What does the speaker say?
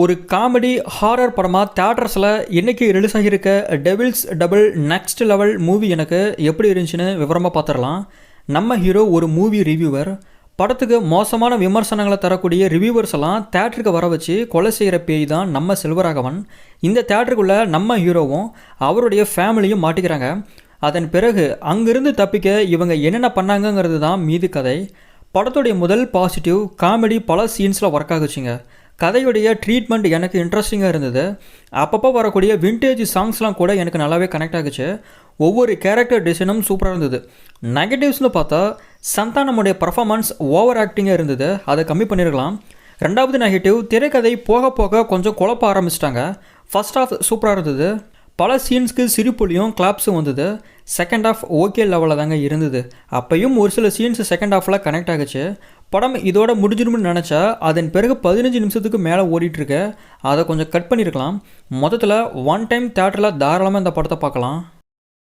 ஒரு comedy horror படமாக தேட்டர்ஸில் இன்றைக்கி release ஆகியிருக்க? Devil's Double next level movie எனக்கு எப்படி இருந்துச்சுன்னு விவரமாக பார்த்துடலாம். நம்ம ஹீரோ ஒரு மூவி ரிவ்யூவர் படத்துக்கு மோசமான விமர்சனங்களை தரக்கூடிய ரிவ்யூவர்ஸ் எல்லாம் தேட்டருக்கு வர வச்சு கொலை செய்கிற பேய் தான் நம்ம செல்வராகவன். இந்த தேட்டருக்குள்ளே நம்ம ஹீரோவும் அவருடைய ஃபேமிலியும் மாட்டிக்கிறாங்க. அதன் பிறகு அங்கிருந்து தப்பிக்க இவங்க என்னென்ன பண்ணாங்கங்கிறது தான் மீது கதை. படத்துடைய முதல் பாசிட்டிவ் காமெடி பல சீன்ஸில் ஒர்க் ஆகுச்சுங்க. கதையுடைய ட்ரீட்மெண்ட் எனக்கு இன்ட்ரெஸ்டிங்காக இருந்தது. அப்பப்போ வரக்கூடிய விண்டேஜ் சாங்ஸ்லாம் கூட எனக்கு நல்லாவே கனெக்ட் ஆகுச்சு. ஒவ்வொரு கேரக்டர் டிசைனும் சூப்பராக இருந்தது. நெகட்டிவ்ஸ்னு பார்த்தா சந்தானமுடைய பர்ஃபாமன்ஸ் ஓவர் ஆக்டிங்காக இருந்தது. அதை கம்மி பண்ணியிருக்கலாம் ரெண்டாவது நெகட்டிவ் திரைக்கதை போக போக கொஞ்சம் குழப்ப ஆரம்பிச்சிட்டாங்க. ஃபஸ்ட் ஆஃப் சூப்பராக இருந்தது. பல சீன்ஸ்க்கு சிரிப்புலையும் கிளாப்ஸும் வந்தது. செகண்ட் ஆஃப் ஓகே லெவலில் தாங்க இருந்தது. அப்பையும் ஒரு சில சீன்ஸ் செகண்ட் ஆஃபில் கனெக்ட் ஆகுச்சு. படம் இதோட முடிஞ்சிடும்னு நினச்சா அதன் பிறகு பதினஞ்சு நிமிஷத்துக்கு மேலே ஓடிட்டுருக்க அதை கொஞ்சம் கட் பண்ணியிருக்கலாம் மொத்தத்தில் ஒன் டைம் தேட்டரில் தாராளமாக இந்த படத்தை பார்க்கலாம்.